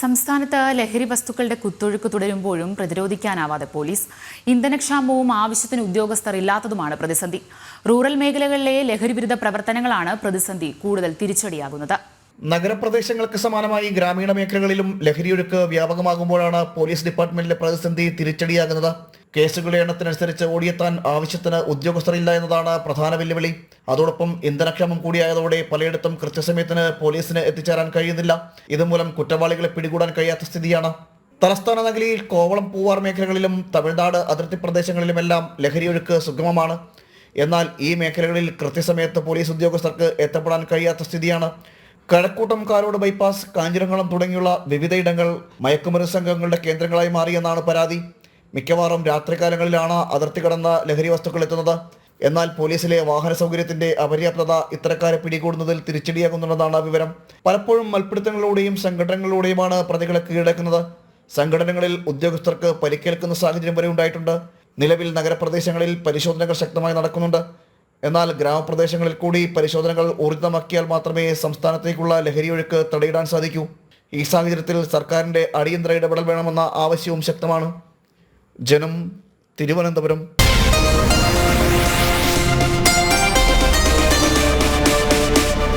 സംസ്ഥാനത്ത് ലഹരി വസ്തുക്കളുടെ കുത്തൊഴുക്ക് തുടരുമ്പോഴും പ്രതിരോധിക്കാനാവാതെ പോലീസ് ഇന്ധനക്ഷാമവും ആവശ്യത്തിന് ഉദ്യോഗസ്ഥർ ഇല്ലാത്തതുമാണ് പ്രതിസന്ധി. റൂറൽ മേഖലകളിലെ ലഹരിവിരുദ്ധ പ്രവർത്തനങ്ങളാണ് പ്രതിസന്ധി കൂടുതൽ തിരിച്ചടിയാകുന്നത്. നഗരപ്രദേശങ്ങൾക്ക് സമാനമായി ഗ്രാമീണ മേഖലകളിലും ലഹരിയൊഴുക്ക് വ്യാപകമാകുമ്പോഴാണ് പോലീസ് ഡിപ്പാർട്ട്മെന്റിലെ പ്രതിസന്ധി തിരിച്ചടിയാകുന്നത്. കേസുകളുടെ എണ്ണത്തിനനുസരിച്ച് ഓടിയെത്താൻ ആവശ്യത്തിന് ഉദ്യോഗസ്ഥരില്ല എന്നതാണ് പ്രധാന വെല്ലുവിളി. അതോടൊപ്പം ഇന്ധനക്ഷമം കൂടിയായതോടെ പലയിടത്തും കൃത്യസമയത്തിന് പോലീസിന് എത്തിച്ചേരാൻ കഴിയുന്നില്ല. ഇതുമൂലം കുറ്റവാളികളെ പിടികൂടാൻ കഴിയാത്ത സ്ഥിതിയാണ്. തലസ്ഥാന നഗരിയിൽ കോവളം പൂവാർ മേഖലകളിലും തമിഴ്നാട് അതിർത്തി പ്രദേശങ്ങളിലുമെല്ലാം ലഹരിയൊഴുക്ക് സുഗമമാണ്. എന്നാൽ ഈ മേഖലകളിൽ കൃത്യസമയത്ത് പോലീസ് ഉദ്യോഗസ്ഥർക്ക് എത്തപ്പെടാൻ കഴിയാത്ത സ്ഥിതിയാണ്. കഴക്കൂട്ടം കാരോട് ബൈപ്പാസ് കാഞ്ഞിരംകുളം തുടങ്ങിയുള്ള വിവിധയിടങ്ങൾ മയക്കുമരുന്ന് സംഘങ്ങളുടെ കേന്ദ്രങ്ങളായി മാറിയെന്നാണ് പരാതി. മിക്കവാറും രാത്രികാലങ്ങളിലാണ് അതിർത്തി കടന്ന ലഹരി വസ്തുക്കൾ എത്തുന്നത്. എന്നാൽ പോലീസിലെ വാഹന സൗകര്യത്തിന്റെ അപര്യാപ്തത ഇത്തരക്കാരെ പിടികൂടുന്നതിൽ തിരിച്ചടിയാകുന്നുണ്ടെന്നാണ് വിവരം. പലപ്പോഴും മൽപ്പിടുത്തങ്ങളിലൂടെയും സംഘടനകളിലൂടെയുമാണ് പ്രതികളെ കീഴടക്കുന്നത്. സംഘടനകളിൽ ഉദ്യോഗസ്ഥർക്ക് പരിക്കേൽക്കുന്ന സാഹചര്യം വരെ ഉണ്ടായിട്ടുണ്ട്. നിലവിൽ നഗരപ്രദേശങ്ങളിൽ പരിശോധനകൾ ശക്തമായി നടക്കുന്നുണ്ട്. എന്നാൽ ഗ്രാമപ്രദേശങ്ങളിൽ കൂടി പരിശോധനകൾ ഊർജിതമാക്കിയാൽ മാത്രമേ സംസ്ഥാനത്തേക്കുള്ള ലഹരിയൊഴുക്ക് തടയിടാൻ സാധിക്കൂ. ഈ സാഹചര്യത്തിൽ സർക്കാരിന്റെ അടിയന്തര ഇടപെടൽ വേണമെന്ന ആവശ്യവും ശക്തമാണ്. ജനം തിരുവനന്തപുരം